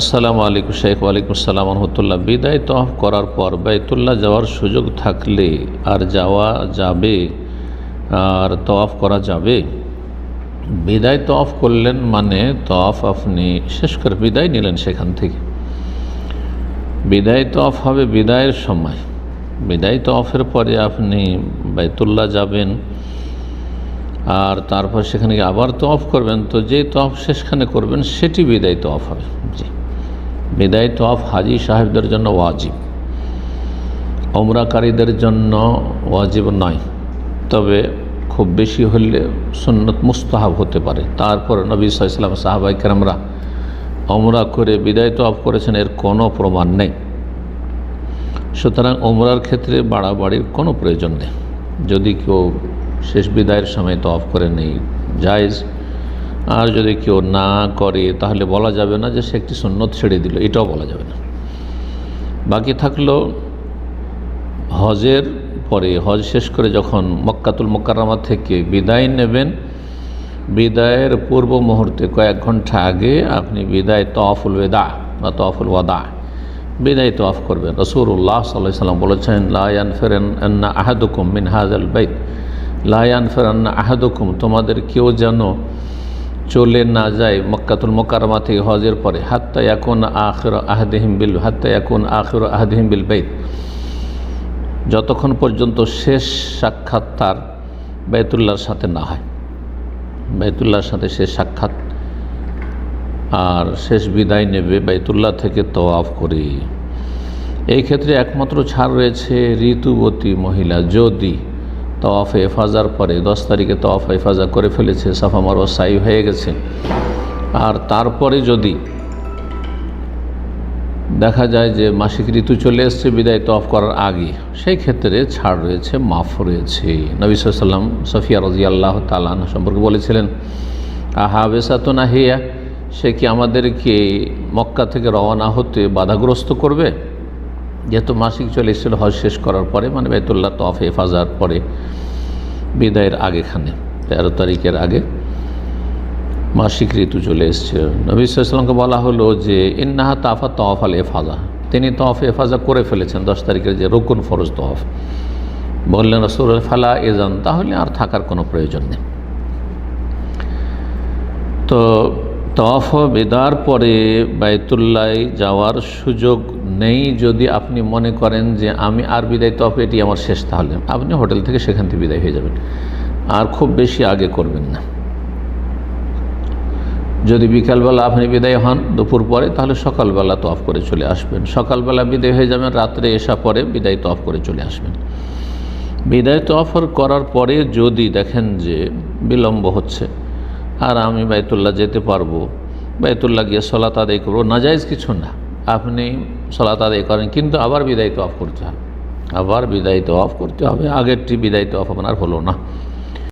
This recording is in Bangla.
আসসালামু আলাইকুম শেখ ওয়ালাইকুম আসসালাম রহমতুল্লাহ। বিদায় তফ করার পর বাইতুল্লাহ যাওয়ার সুযোগ থাকলে আর যাওয়া যাবে, আর তফ করা যাবে। বিদায় তফ করলেন মানে তফ আপনি শেষ করে বিদায় নিলেন সেখান থেকে। বিদায় তফ হবে বিদায়ের সময়। বিদায় তফের পরে আপনি বাইতুল্লাহ যাবেন, আর তারপর সেখানে আবার তফ করবেন। তো যে তফ শেষখানে করবেন, সেটি বিদায় তফ হবে। জি। বিদায় তফ হাজি সাহেবদের জন্য ওয়াজিব। অমরাকারীদের জন্য ওয়াজিব নয়। তবে খুব বেশি হলে সুন্নত মুস্তাহাব হতে পারে। তারপর নবী সাল্লাম সাহাবাই কেরামরা অমরা করে বিদায় তফ করেছেন, এর কোনো প্রমাণ নেই। সুতরাং ওমরার ক্ষেত্রে বাড়াবাড়ির কোনো প্রয়োজন নেই। যদি কেউ শেষ বিদায়ের সময় তফ করে নেই, জায়জ। আর যদি কেউ না করে, তাহলে বলা যাবে না যে সে একটি সুন্নত ছেড়ে দিল, এটাও বলা যাবে না। বাকি থাকল হজের পরে, হজ শেষ করে যখন মক্কাতুল মোকাররমা থেকে বিদায় নেবেন, বিদায়ের পূর্ব মুহূর্তে কয়েক ঘণ্টা আগে আপনি বিদায় তফুল বেদা বা তফুল ওয়াদা, বিদায় তফ করবেন। রসুল্লাহ সাল্লাহ সাল্লাম বলেছেন লায়ান ফেরেন আন্না আহাদুকুম মিন হাজাল বাইত। লায়ান ফেরান্না আহাদুকুম, তোমাদের কেউ যেন চলে না যায় মক্কাতুল মোকারমা থেকে হজের পরে। হাত্তা এখন আখের আহদেহিম বিল, হাত্তা এখন আখের আহদেহিম বিল বাইত। যতক্ষণ পর্যন্ত শেষ সাক্ষাৎ তার বাইতুল্লাহর সাথে না হয়। বাইতুল্লাহর সাথে শেষ সাক্ষাৎ আর শেষ বিদায় নেবে বাইতুল্লাহ থেকে তওয়াফ করে। এই ক্ষেত্রে একমাত্র ছাড় রয়েছে ঋতুবতী মহিলা, যদি তওয়াফ হেফাজার পরে দশ তারিখে তওয়াফ হেফাজা করে ফেলেছে, সাফা মারোয়া সাই হয়ে গেছে। আর তারপরে যদি দেখা যায় যে মাসিক ঋতু চলে এসছে বিদায় তফ করার আগে, সেই ক্ষেত্রে ছাড় রয়েছে, মাফ রয়েছে। নবী সাল্লাম সফিয়া রাজি আল্লাহ তালান সম্পর্কে বলেছিলেন, আহা তো না হিয়া সে কি আমাদেরকে মক্কা থেকে রওনা হতে বাধাগ্রস্ত করবে? যেহেতু মাসিক চলে এসেছিল, হজ শেষ করার পরে মানে বেতুল্লাহ তফ হেফাজার পরে বিদায়ের আগেখানে, তেরো তারিখের আগে মাসিক ঋতু চলে এসছে। নবী সাল্লামকে বলা হলো যে, ইন্নাহা তাফা তফ আল এফাজা তিনি তফ এফাজা করে ফেলেছেন দশ তারিখের যে রকুন ফরজ তফ বললেন রসুল ফালা এজান তাহলে আর থাকার কোনো প্রয়োজন নেই। তো তফ বেদার পরে বায়তুল্লায় যাওয়ার সুযোগ নেই। যদি আপনি মনে করেন যে আমি আর বিদায় তফ, এটি আমার শেষ তাহলে। আপনি হোটেল থেকে সেখান থেকে বিদায় হয়ে যাবেন। আর খুব বেশি আগে করবেন না। যদি বিকালবেলা আপনি বিদায় হন দুপুর পরে, তাহলে সকালবেলা তফ করে চলে আসবেন। সকালবেলা বিদায় হয়ে যাবেন, রাত্রে এসা পরে বিদায় তফ করে চলে আসবেন। বিদায় তফ করার পরে যদি দেখেন যে বিলম্ব হচ্ছে আর আমি বাইতুল্লাহ যেতে পারব। বাইতুল্লাহ গিয়ে সলাত আদায় করব। নাজাইজ কিছু না। আপনি সলাত আদায় করেন, কিন্তু আবার বিদায়িত অফ করতে হবে। আবার বিদায়িত অফ করতে হবে। আগেরটি বিদায়িত অফ আপনার হলো না।